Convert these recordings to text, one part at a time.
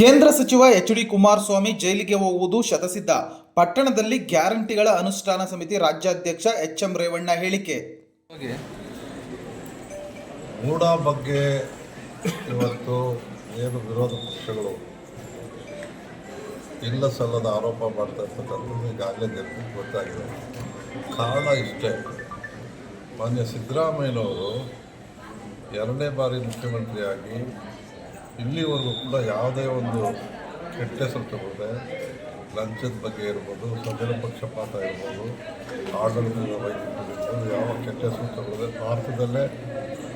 ಕೇಂದ್ರ ಸಚಿವ H D Kumaraswamy ಜೈಲಿಗೆ ಹೋಗುವುದು ಶತಸಿದ್ಧ. ಪಟ್ಟಣದಲ್ಲಿ ಗ್ಯಾರಂಟಿಗಳ ಅನುಷ್ಠಾನ ಸಮಿತಿ ರಾಜ್ಯಾಧ್ಯಕ್ಷ ಎಚ್ ಎಂ ರೇವಣ್ಣ ಹೇಳಿಕೆ. ಮೂಡಾ ಬಗ್ಗೆ ಇವತ್ತು ಏನು ವಿರೋಧ ಪಕ್ಷಗಳು ಇಲ್ಲ ಸಲ್ಲದ ಆರೋಪ ಮಾಡ್ತಾ ಇರ್ತಕ್ಕಂಥದ್ದು ಈಗಾಗಲೇ ಜನರಿಗೆ ಗೊತ್ತಾಗಿದೆ ಕಾರಣ ಇಷ್ಟೇ. ಮಾನ್ಯ ಸಿದ್ದರಾಮಯ್ಯನವರು ಎರಡನೇ ಬಾರಿ ಮುಖ್ಯಮಂತ್ರಿಯಾಗಿ ಇಲ್ಲಿವರೆಗೂ ಕೂಡ ಯಾವುದೇ ಒಂದು ಕೆಟ್ಟ ಹೆಸರು ಲಂಚದ ಬಗ್ಗೆ ಇರ್ಬೋದು, ಸದನ ಪಕ್ಷಪಾತ ಇರ್ಬೋದು, ಆಡಳಿತದ ಇರ್ಬೋದು ಯಾವ ಕೆಟ್ಟ ಹೆಸರು ಭಾರತದಲ್ಲೇ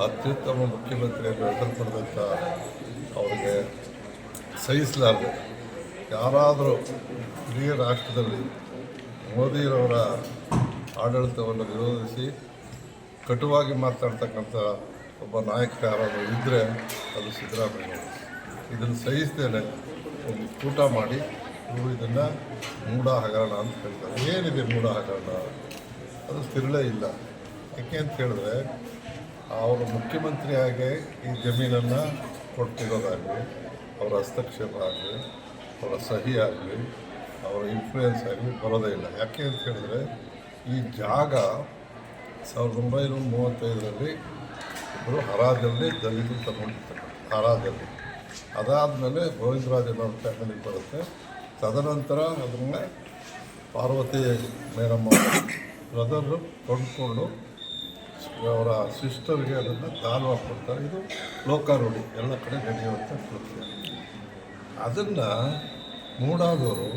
ಅತ್ಯುತ್ತಮ ಮುಖ್ಯಮಂತ್ರಿಯಾಗಿ ಹೆಸರು ಪಡೆದಂಥ ಅವರಿಗೆ ಸಹಿಸಲಾರದೆ ಯಾರಾದರೂ ಇಡೀ ರಾಷ್ಟ್ರದಲ್ಲಿ ಮೋದಿರವರ ಆಡಳಿತವನ್ನು ವಿರೋಧಿಸಿ ಕಟುವಾಗಿ ಮಾತಾಡ್ತಕ್ಕಂಥ ಒಬ್ಬ ನಾಯಕ ಯಾರಾದರೂ ಇದ್ದರೆ ಅದು ಸಿದ್ದರಾಮಯ್ಯ ಇದನ್ನು ಸಹಿಸ್ತೇನೆ ಒಂದು ಕೂಟ ಮಾಡಿ ಇವರು ಇದನ್ನು ಮೂಢ ಹಗರಣ ಅಂತ ಹೇಳ್ತಾರೆ. ಏನಿದೆ ಮೂಢ ಹಗರಣ ಅದು ತಿರುಳೇ ಇಲ್ಲ. ಯಾಕೆ ಅಂತ ಹೇಳಿದ್ರೆ ಅವರು ಮುಖ್ಯಮಂತ್ರಿಯಾಗಿ ಈ ಜಮೀನನ್ನು ಕೊಡ್ತಿರೋದಾಗಲಿ, ಅವರ ಹಸ್ತಕ್ಷೇಪ ಆಗಲಿ, ಅವರ ಸಹಿ ಆಗಲಿ, ಅವರ ಇನ್ಫ್ಲೂಯೆನ್ಸ್ ಆಗಲಿ ಬರೋದೇ ಇಲ್ಲ. ಯಾಕೆ ಅಂತ ಹೇಳಿದ್ರೆ ಈ ಜಾಗ ಸಾವಿರದ ಒಂಬೈನೂರ ಮೂವತ್ತೈದರಲ್ಲಿ ಇಬ್ಬರು ಹರಾಜಲ್ಲಿ ದಲಿತರು ತಗೊಂಡಿರ್ತಾರೆ ಹರಾಜಲ್ಲಿ ಅದಾದಮೇಲೆ ಗೋವಿಂದರಾಜ ಫ್ಯಾಮಿಲಿಗೆ ಬರುತ್ತೆ. ತದನಂತರ ಅದನ್ನು ಪಾರ್ವತಿ ಮೇಡಮ್ ಬ್ರದರು ಕೊಂಡ್ಕೊಂಡು ಅವರ ಸಿಸ್ಟರ್ಗೆ ಅದನ್ನು ದಾನವಾಗಿ ಕೊಡ್ತಾರೆ. ಇದು ಲೋಕಾರೂಢಿ. ಎಲ್ಲ ಕಡೆ ನಡೆಯುವಂಥ ಕೃತ್ಯ. ಅದನ್ನು ಮೂಡಾದವರು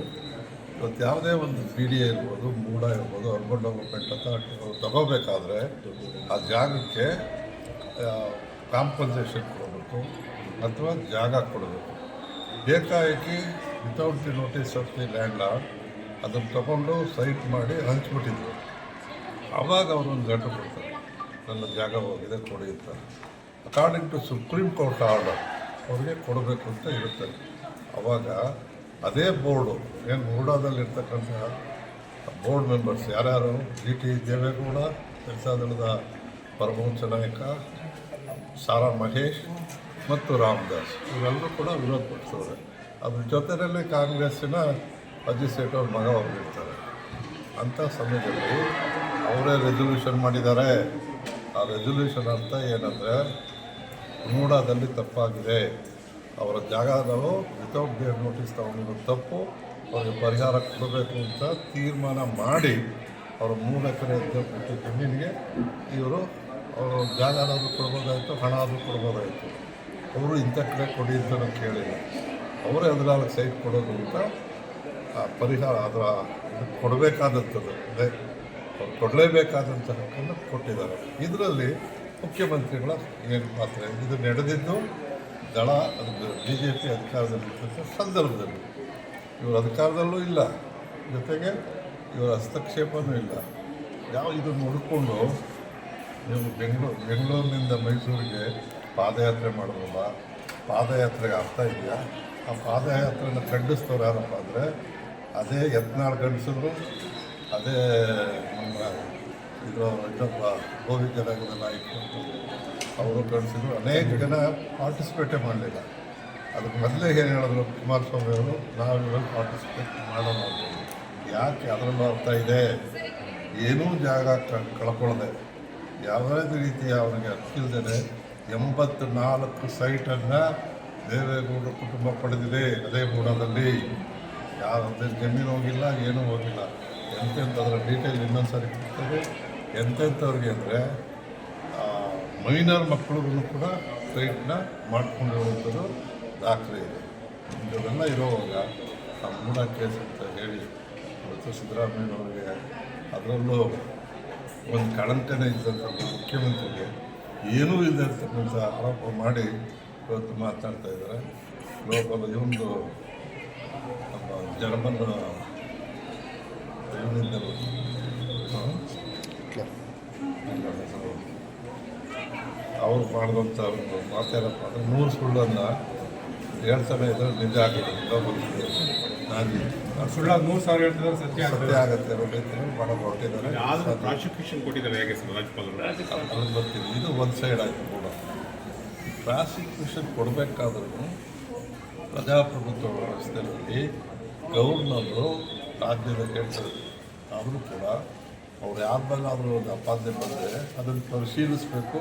ಇವತ್ತು ಯಾವುದೇ ಒಂದು ಪಿ ಡಿ ಇರ್ಬೋದು, ಮೂಡ ಇರ್ಬೋದು, ಅರ್ಬನ್ ಡೆವಲಪ್ಮೆಂಟ್ ತಗೋಬೇಕಾದ್ರೆ ಆ ಜಾಗಕ್ಕೆ ಕಾಂಪನ್ಸೇಷನ್ ಕೊಡಬೇಕು ಅಥವಾ ಜಾಗ ಕೊಡಬೇಕು. ಏಕಾಏಕಿ without the notice of the landlord ಅದನ್ನು ತಗೊಂಡು ಸೈಟ್ ಮಾಡಿ ಹಂಚ್ಬಿಟ್ಟಿದ್ರು. ಆವಾಗ ಅವರು ಒಂದು ಲೆಟರ್ ಕೊಡ್ತಾರೆ. ನನ್ನ ಜಾಗ ಹೋಗಿದೆ, ಕೊಡಿ ಅಂತ. According to supreme court order ಅವ್ರಿಗೆ ಕೊಡಬೇಕು ಅಂತ ಇರುತ್ತೆ. ಆವಾಗ ಅದೇ ಬೋರ್ಡು, ಏನು ಮೂಡಾದಲ್ಲಿರ್ತಕ್ಕಂಥ ಬೋರ್ಡ್ ಮೆಂಬರ್ಸ್ ಯಾರ್ಯಾರು ಜಿ ಟಿ ದೇವೇಗೌಡ ದಳದ ಪರಮಹಂಸ ನಾಯಕ ಸಾರಾ ಮಹೇಶ್ ಮತ್ತು ರಾಮದಾಸ್. ಇವರೆಲ್ಲರೂ ಕೂಡ ವಿರೋಧ ಪಡಿಸೋರೆ ಅದ್ರ ಜೊತೆಯಲ್ಲಿ ಕಾಂಗ್ರೆಸ್ಸಿನ ಅಜಿತ್ ಸೇಠ್ ಅವ್ರ ಮಗ ಹೋಗಿರ್ತಾರೆ ಅಂಥ ಸಮಯದಲ್ಲಿ ಅವರೇ ರೆಸೊಲ್ಯೂಷನ್ ಮಾಡಿದ್ದಾರೆ. ಆ ರೆಸೊಲ್ಯೂಷನ್ ಅರ್ಥ ಏನಂದರೆ ಮೂಡಾದಲ್ಲಿ ತಪ್ಪಾಗಿದೆ. ಅವರ ಜಾಗ ನಾವು ವಿತೌಟ್ ದೇರ್ ನೋಟಿಸ್ ತಗೊಂಡಿರೋ ತಪ್ಪು ಅವರಿಗೆ ಪರಿಹಾರ ಕೊಡಬೇಕು ಅಂತ ತೀರ್ಮಾನ ಮಾಡಿ, ಅವರ ಮೂರು ಎಕರೆ ಜಮೀನಿಗೆ ಇವರು ಅವರು ಜಾಗನಾದರೂ ಕೊಡ್ಬೋದಾಯಿತು, ಹಣ ಆದರೂ ಕೊಡ್ಬೋದಾಯಿತು. ಅವರು ಇಂಥ ಕಡೆ ಕೊಡಿ ಅಂತ ನಾನು ಕೇಳಿಲ್ಲ ಅವರೇ ಹದಿನಾಲ್ಕು ಸೈಟ್ ಕೊಡೋದು ಅಂತ ಪರಿಹಾರ ಅದರ ಕೊಡಬೇಕಾದಂಥದ್ದು. ಅದೇ, ಅವ್ರು ಕೊಡಲೇಬೇಕಾದಂಥ ಹಕ್ಕನ್ನು ಕೊಟ್ಟಿದ್ದಾರೆ. ಇದರಲ್ಲಿ ಮುಖ್ಯಮಂತ್ರಿಗಳ ಏನು ಪಾತ್ರ ಇದು ನಡೆದಿದ್ದು ದಳ, ಅದು ಬಿ ಜೆ ಪಿ ಅಧಿಕಾರದಲ್ಲಿರ್ತಕ್ಕಂಥ ಸಂದರ್ಭದಲ್ಲಿ. ಇವರು ಅಧಿಕಾರದಲ್ಲೂ ಇಲ್ಲ. ಜೊತೆಗೆ ಇವರ ಹಸ್ತಕ್ಷೇಪನೂ ಇಲ್ಲ. ಯಾವ ಇದನ್ನು ಹುಡ್ಕೊಂಡು ನೀವು ಬೆಂಗಳೂರು ಬೆಂಗಳೂರಿನಿಂದ ಮೈಸೂರಿಗೆ ಪಾದಯಾತ್ರೆ ಮಾಡಿದ್ರಲ್ಲ ಪಾದಯಾತ್ರೆಗೆ ಅರ್ಥ ಇದೆಯಾ? ಆ ಪಾದಯಾತ್ರೆನ ಖಂಡಿಸ್ತವ್ರು ಯಾರಪ್ಪ ಅಂದರೆ, ಅದೇ ಯತ್ನಾಳ್ ಗಂಡಸರು, ಅದೇ ನಮ್ಮ ಇದು ಇನ್ನೊಬ್ಬ ಗೋವಿ ಕಲಾಗದ ನಾಯಕರು ಅವರು ಗಂಡಸರು ಅನೇಕ ಜನ ಪಾರ್ಟಿಸಿಪೇಟೇ ಮಾಡಲಿಲ್ಲ. ಅದಕ್ಕೆ ಮೊದಲೇ ಏನು ಹೇಳಿದ್ರು ಕುಮಾರಸ್ವಾಮಿ ಅವರು, ನಾವು ಇದ್ರಲ್ಲಿ ಪಾರ್ಟಿಸಿಪೇಟ್ ಮಾಡೋಣ ಯಾಕೆ? ಅದರಲ್ಲೂ ಅರ್ಥ ಇದೆ. ಏನೂ ಜಾಗ ಕಳ್ಕೊಳ್ಳದೆ ಯಾವುದೇ ರೀತಿಯ ಅವನಿಗೆ ಹಕ್ಕಿಲ್ದೇ ಎಂಬತ್ತು ನಾಲ್ಕು ಸೈಟನ್ನು ದೇವೇಗೌಡರ ಕುಟುಂಬ ಪಡೆದಿದೆ ಅದೇ ಮೂಡದಲ್ಲಿ ಯಾವ ಜಮೀನು ಹೋಗಿಲ್ಲ, ಏನೂ ಹೋಗಿಲ್ಲ. ಎಂತೆಂಥದ್ರ ಡೀಟೇಲ್ ಇನ್ನೊಂದು ಸಾರಿ ಎಂತೆಂಥವ್ರಿಗೆ ಅಂದರೆ ಮೈನರ್ ಮಕ್ಕಳಿಗೂ ಕೂಡ ಸೈಟ್ನ ಮಾಡ್ಕೊಂಡಿರುವಂಥದ್ದು ದಾಖಲೆ ಇದೆ. ಇದೆಲ್ಲ ಇರೋವಾಗ ಆ ಮೂಡ ಕೇಸ್ ಅಂತ ಹೇಳಿ ಇವತ್ತು ಸಿದ್ದರಾಮಯ್ಯನವರಿಗೆ ಅದರಲ್ಲೂ ಒಂದು ಕಳಂಕನೇ ಇದ್ದಂಥ ಮುಖ್ಯಮಂತ್ರಿಗೆ ಏನೂ ಇಲ್ಲ ಅಂತಕ್ಕಂಥ ಆರೋಪ ಮಾಡಿ ಇವತ್ತು ಮಾತಾಡ್ತಾ ಇದ್ದಾರೆ. ಲೋಕಲ್ ಇವೊಂದು ನಮ್ಮ ಜರ್ಮನ್ ಇವನಿಂದ ಅವ್ರು ಮಾಡಿದಂಥ ಒಂದು ಮಾತೇನಪ್ಪ ಅಂದರೆ ನೂರು ಸುಳ್ಳನ್ನು ಹೇಳ್ತಾನೆ ಇದ್ರೆ ನಿಜ ಆಗಿದೆ ನಾನು ಸುಳ್ಳ ನೂರು ಸಾವಿರ ಹೇಳ್ತಿದ್ದಾರೆ ಸತ್ಯ ಸತ್ಯ ಆಗುತ್ತೆ ಮಾಡೋದು ಹೊರಟಿದ್ದಾರೆ ಆದ್ರೂ ಪ್ರಾಸಿಕ್ಯೂಷನ್ ಕೊಟ್ಟಿದ್ದಾರೆ ಹೇಗೆ ಸರ್ ರಾಜ್ಯಪಾಲರು? ಅದು ಬರ್ತೀನಿ ಇದು ಒಂದು ಸೈಡ್ ಆಯಿತು ಕೂಡ. ಪ್ರಾಸಿಕ್ಯೂಷನ್ ಕೊಡಬೇಕಾದ್ರೂ ಪ್ರಜಾಪ್ರಭುತ್ವ ವ್ಯವಸ್ಥೆಯಲ್ಲಿ ಗೌರ್ನರು ರಾಜ್ಯದ ಕೇಳ್ತಾರೆ. ಆದರೂ ಕೂಡ ಅವ್ರು ಯಾರ ಮೇಲಾದರೂ ಒಂದು ಅಪಾದನೆ ಬಂದರೆ ಅದನ್ನು ಪರಿಶೀಲಿಸಬೇಕು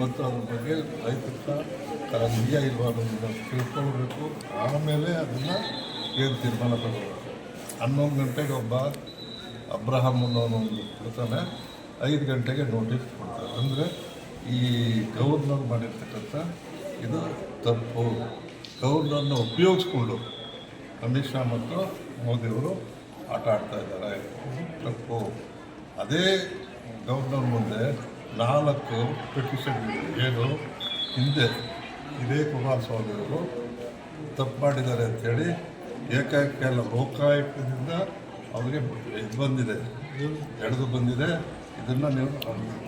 ಮತ್ತು ಅದ್ರ ಬಗ್ಗೆ ರೈತರ ಇದೆಯಾ ಇಲ್ವಾ ಅನ್ನೋದನ್ನು ತಿಳ್ಕೊಳ್ಬೇಕು. ಆಮೇಲೆ ಅದನ್ನು ಏನು ತೀರ್ಮಾನ ತಗೋಬೇಕು ಹನ್ನೊಂದು ಗಂಟೆಗೆ ಒಬ್ಬ ಅಬ್ರಹಾಮ್ ಅನ್ನೋನು ಕೊಡ್ತಾನೆ ಐದು ಗಂಟೆಗೆ ನೋಟಿಸ್ ಕೊಡ್ತಾರೆ ಅಂದರೆ ಈ ಗವರ್ನರ್ ಮಾಡಿರ್ತಕ್ಕಂಥ ಇದು ತಪ್ಪು. ಗವರ್ನರ್ನ ಉಪಯೋಗಿಸ್ಕೊಂಡು ಅಮಿತ್ ಶಾ ಮತ್ತು ಮೋದಿಯವರು ಆಟ ಆಡ್ತಾ ಇದ್ದಾರೆ. ತಪ್ಪು. ಅದೇ ಗವರ್ನರ್ ಮುಂದೆ ನಾಲ್ಕು ಪಿಟಿಷನ್ ಏನು? ಹಿಂದೆ ಇದೇ ಕುಮಾರಸ್ವಾಮಿಯವರು ತಪ್ಪು ಮಾಡಿದ್ದಾರೆ ಅಂಥೇಳಿ ಏಕಾಏಕಿ ಅಲ್ಲ ಲೋಕಾಯುಕ್ತದಿಂದ ಅವರಿಗೆ ಇದು ಬಂದಿದೆ. ಎಳೆದು ಬಂದಿದೆ. ಇದನ್ನು ನೀವು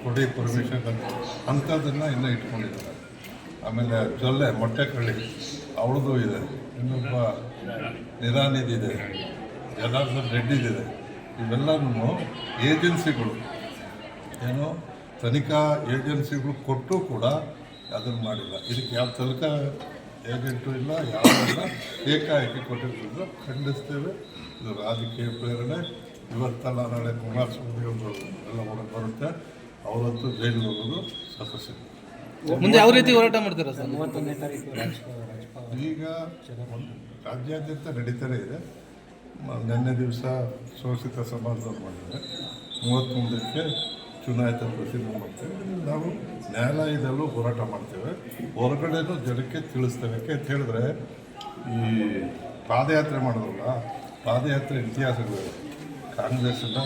ಕೊಡಿ ಪರ್ಮಿಷನ್ ಅಂಥದ್ದನ್ನು ಇನ್ನೂ ಇಟ್ಕೊಂಡಿದ್ದಾರೆ. ಆಮೇಲೆ ಜೊಲ್ಲೆ ಮೊಟ್ಟೆ ಕಳ್ಳಿ ಅವಳದು ಇದೆ. ಇನ್ನೊಬ್ಬ ನಿರಾನಿದಿದೆ ಜನಾರ್ದನ್ ರೆಡ್ಡಿದಿದೆ ಇವೆಲ್ಲನೂ ಏಜೆನ್ಸಿಗಳು. ಏನು? ತನಿಖಾ ಏಜೆನ್ಸಿಗಳು ಕೊಟ್ಟು ಕೂಡ ಅದನ್ನು ಮಾಡಿಲ್ಲ. ಇದಕ್ಕೆ ಯಾವ ತನಿಖಾ ಏಜೆಂಟು ಇಲ್ಲ ಯಾವೆಲ್ಲ ಏಕಾಏಕಿ ಕೊಟ್ಟಿರೋದು ಖಂಡಿಸ್ತೇವೆ. ಇದು ರಾಜಕೀಯ ಪ್ರೇರಣೆ. ಇವತ್ತಲ್ಲ ನಾಳೆ ಕುಮಾರಸ್ವಾಮಿ ಅವರು ಎಲ್ಲ ಹೊರಗೆ ಬರುತ್ತೆ. ಅವರತ್ತು ಜೈಲಿಗೆ ಹೋಗೋದು ಸದಸ್ಯ ಮುಂದೆ ಯಾವ ರೀತಿ ಹೋರಾಟ ಮಾಡ್ತೀರಾ ಸರ್? ಈಗ ಒಂದು ರಾಜ್ಯಾದ್ಯಂತ ನಡೀತಾನೆ ಇದೆ. ನಿನ್ನೆ ದಿವಸ ಶೋಷಿತ ಸಮಾಜದವ್ರು ಮಾಡಿದ್ದಾರೆ. ಮೂವತ್ತೊಂದಕ್ಕೆ ಚುನಾಯಿತ ಪ್ರತಿನಿಧಿ ಮಾಡ್ತೇವೆ. ನಾವು ನ್ಯಾಯಾಲಯದಲ್ಲೂ ಹೋರಾಟ ಮಾಡ್ತೇವೆ. ಹೊರಗಡೆನೂ ಜನಕ್ಕೆ ತಿಳಿಸ್ತೇವೆ. ಅಂತ ಹೇಳಿದ್ರೆ, ಈ ಪಾದಯಾತ್ರೆ ಮಾಡೋದಲ್ಲ, ಪಾದಯಾತ್ರೆ ಇತಿಹಾಸಗಳಿವೆ. ಕಾಂಗ್ರೆಸ್ನ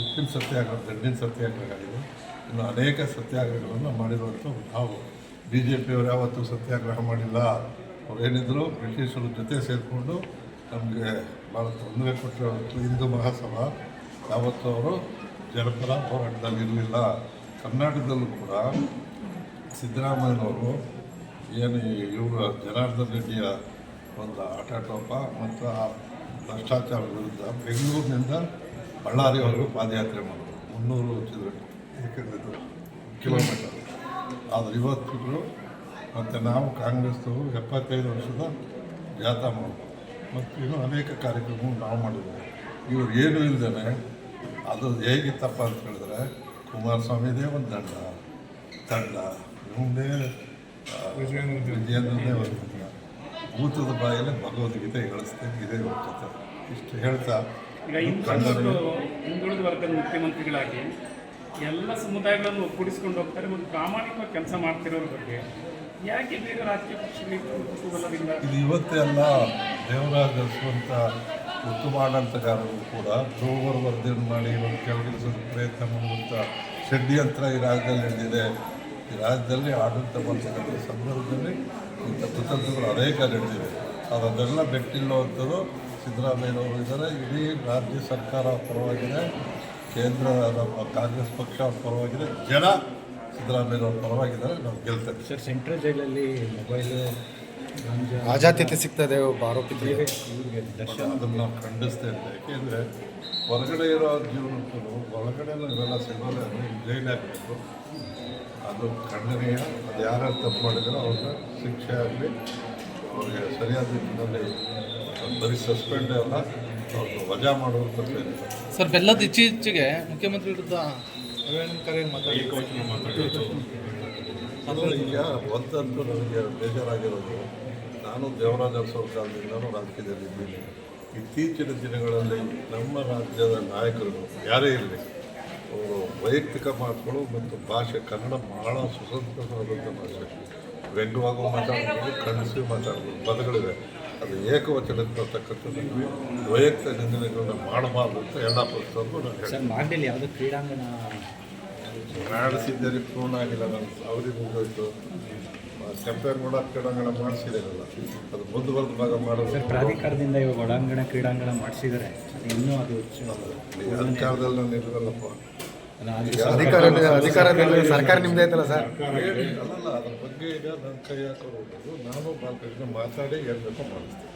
ಉಪ್ಪಿನ ಸತ್ಯಾಗ್ರಹ ದಂಡಿನ ಸತ್ಯಾಗ್ರಹ ಇನ್ನು ಅನೇಕ ಸತ್ಯಾಗ್ರಹಗಳನ್ನು ಮಾಡಿರುವಂಥ ನಾವು ಬಿ ಜೆ ಪಿಯವರು ಯಾವತ್ತೂ ಸತ್ಯಾಗ್ರಹ ಮಾಡಿಲ್ಲ. ಅವರೇನಿದ್ರು ಬ್ರಿಟಿಷರ ಜೊತೆ ಸೇರಿಕೊಂಡು ನಮಗೆ ಭಾಳ ತೊಂದರೆ ಕೊಟ್ಟಿರೋ. ಹಿಂದೂ ಮಹಾಸಭಾ. ಯಾವತ್ತೂ ಅವರು ಜನಪರ ಹೋರಾಟದಲ್ಲಿ ಇರಲಿಲ್ಲ ಕರ್ನಾಟಕದಲ್ಲೂ ಕೂಡ ಸಿದ್ದರಾಮಯ್ಯನವರು ಏನು ಇವರು ಜನಾರ್ದನ್ ರೆಡ್ಡಿಯ ಒಂದು ಆಟಾಟೋಪ ಮತ್ತು ಆ ಭ್ರಷ್ಟಾಚಾರ ವಿರುದ್ಧ ಬೆಂಗಳೂರಿನಿಂದ ಬಳ್ಳಾರಿವರೆಗೂ ಪಾದಯಾತ್ರೆ ಮಾಡೋದು ಮುನ್ನೂರು ಚಿದ್ರ ಕಿಲೋಮೀಟರ್. ಆದರೆ ಇವತ್ತಿಗೂ ಮತ್ತು ನಾವು ಕಾಂಗ್ರೆಸ್ನವರು ಎಪ್ಪತ್ತೈದು ವರ್ಷದ ಜಾಥಾ ಮಾಡೋದು ಮತ್ತು ಇನ್ನೂ ಅನೇಕ ಕಾರ್ಯಕ್ರಮಗಳು ನಾವು ಮಾಡಿದ್ದೇವೆ ಇವರು ಏನು ಇಲ್ಲದೇ ಅದು ಹೇಗಿತ್ತಪ್ಪ ಅಂತ ಹೇಳಿದ್ರೆ ಕುಮಾರಸ್ವಾಮಿದೇ ಒಂದು ದಂಡ ತಂಡ. ಮುಂದೆ ವಿಜಯೇಂದ್ರನೇ ಒಂದು ದಂಡ ಭೂತದ ಬಾಯಲ್ಲಿ ಭಗವದ್ಗೀತೆ ಹೇಳಿಸ್ತೇನೆ ಇದೇ ಹೋಗ್ತದೆ. ಇಷ್ಟು ಹೇಳ್ತಾ ಹಿಂದುಳಿದ ವರ್ಗದ ಮುಖ್ಯಮಂತ್ರಿಗಳಾಗಿ ಎಲ್ಲ ಸಮುದಾಯಗಳನ್ನು ಒಗ್ಗೂಡಿಸ್ಕೊಂಡು ಹೋಗ್ತಾರೆ ಮತ್ತು ಪ್ರಾಮಾಣಿಕವಾಗಿ ಕೆಲಸ ಮಾಡ್ತಿರೋರ ಬಗ್ಗೆ ಯಾಕೆ ಬೇರೆ ರಾಜಕೀಯ ಪಕ್ಷಗಳಿಗೆ ಇದು ಇವತ್ತೇ ಅಲ್ಲ ದೇವರಾಜ ಅರಸುವಂಥ ಉತ್ತಮ ಆಡಳಿತಗಾರರು ಕೂಡ ಧ್ರುವರ ವರದಿಯನ್ನು ಮಾಡಿ ಇವರು ಕೆಳಗಿಳಿಸಲು ಪ್ರಯತ್ನ ಮಾಡುವಂಥ ಷಡ್ಯಂತ್ರ ಈ ರಾಜ್ಯದಲ್ಲಿ ನಡೆದಿದೆ. ಈ ರಾಜ್ಯದಲ್ಲಿ ಆಡಳಿತ ಮಾಡ್ತಕ್ಕಂಥ ಸಂದರ್ಭದಲ್ಲಿ ಇಂಥ ಕುತಂತ್ರಗಳು ಅನೇಕ ನಡೆದಿವೆ. ಅದೆಲ್ಲ ಬೆಟ್ಟಿಲ್ಲುವಂಥದ್ದು ಸಿದ್ದರಾಮಯ್ಯನವರು ಇದ್ದಾರೆ. ಇಡೀ ರಾಜ್ಯ ಸರ್ಕಾರ ಪರವಾಗಿದೆ. ಕೇಂದ್ರ ನಮ್ಮ ಕಾಂಗ್ರೆಸ್ ಪಕ್ಷ ಪರವಾಗಿದೆ. ಜನ ಸಿದ್ದರಾಮಯ್ಯನವ್ರ ಪರವಾಗಿದ್ದಾರೆ. ನಾವು ಗೆಲ್ತೇವೆ. ಸರ್, ಸೆಂಟ್ರಲ್ ಜೈಲಲ್ಲಿ ಮೊಬೈಲ್ ಆಜಾತ್ಯತೆ ಸಿಗ್ತದೆ ಒಬ್ಬ ಆರೋಪಿತರಿಗೆ ಅದನ್ನು ನಾವು ಖಂಡಿಸ್ತೇವೆ ಯಾಕೆಂದರೆ ಹೊರಗಡೆ ಇರೋ ಜೀವನಕ್ಕೂ ಒಳಗಡೆ ಇವೆಲ್ಲ ಸಿಗೋಲ್ಲ ಜೈಲಾಗಬೇಕು ಅದು ಖಂಡನೀಯ ಅದು ಯಾರ್ಯಾರು ತಪ್ಪು ಮಾಡಿದಾರೋ ಅವ್ರನ್ನ ಶಿಕ್ಷೆ ಆಗಲಿ ಅವ್ರಿಗೆ ಸರಿಯಾದ ರೀತಿಯಲ್ಲಿ ಬರೀ ಸಸ್ಪೆಂಡ್ ಅಲ್ಲ ಅವ್ರನ್ನ ವಜಾ ಮಾಡೋದು ತಪ್ಪೇನಿಲ್ಲ ಸರ್ ಬೆಲ್ಲದ ಇತ್ತೀಚೆಗೆ ಮುಖ್ಯಮಂತ್ರಿ ವಿರುದ್ಧ ಮಾತಾಡಿ ಅದು ಈಗ ಒಂದಂತೂ ನನಗೆ ಬೇಜಾರಾಗಿರೋದು. ನಾನು ದೇವರಾಜ ಅರಸೋರ ಕಾಲದಿಂದನೂ ರಾಜಕೀಯದಲ್ಲಿ ಇದ್ದೀನಿ. ಇತ್ತೀಚಿನ ದಿನಗಳಲ್ಲಿ ನಮ್ಮ ರಾಜ್ಯದ ನಾಯಕರು ಯಾರೇ ಇರಲಿ, ಅವರು ವೈಯಕ್ತಿಕ ಮಾತುಗಳು ಮತ್ತು ಭಾಷೆ, ಕನ್ನಡ ಬಹಳ ಸುಸಂಸ್ಕೃತವಾದಂಥ ಭಾಷೆ. ವ್ಯಂಗ್ಯವಾಗೂ ಮಾತಾಡ್ಬೋದು ಖಂಡಿಸಿ ಮಾತಾಡ್ಬೋದು, ಪದಗಳಿವೆ. ಅದು ಏಕವಚನಕ್ಕೆ ಬರ್ತಕ್ಕಂಥದ್ದು. ವೈಯಕ್ತಿಕ ನಿಂದನೆಗಳನ್ನ ಮಾಡಬಾರ್ದು ಅಂತ ಎಲ್ಲ ಪಕ್ಷದವ್ರಿಗೂ ನಾನು ಕ್ರೀಡಾಂಗಣ ಮಾಡಿಸಿದ್ದರೆ ಪೂರ್ಣ ಆಗಿಲ್ಲ ನಾನು. ಅವಧಿ ಮುಗಿದೋಯ್ತು ಕೂಡ ಕ್ರೀಡಾಂಗಣ ಮಾಡಿಸಿದಾರಲ್ಲ. ಅದು ಮುಂದುವರೆದ ಭಾಗ ಮಾಡೋದು. ಸರ್ ಪ್ರಾಧಿಕಾರದಿಂದ ಇವಾಗ ಒಳಾಂಗಣ ಕ್ರೀಡಾಂಗಣ ಮಾಡಿಸಿದರೆ. ಅದು ಇನ್ನೂ ಅದು ಹೆಚ್ಚು ಅಧಿಕಾರದಲ್ಲಿ ನಾನು ಇರಲ್ಲಪ್ಪ ಅಧಿಕಾರ ಅಧಿಕಾರ ಸರ್ಕಾರ ನಿಮ್ದೇ ಐತಲ್ಲ ಸರ್? ಅಲ್ಲಲ್ಲ ಅದ್ರ ಬಗ್ಗೆ ಈಗ ನನ್ನ ಕೈ ಹಾಕೋದು ನಾನು ಬಾಲಕೃಷ್ಣ ಮಾತಾಡಿ ಹೇಳ್ಬೇಕು ಮಾಡಿಸ್ತೀನಿ.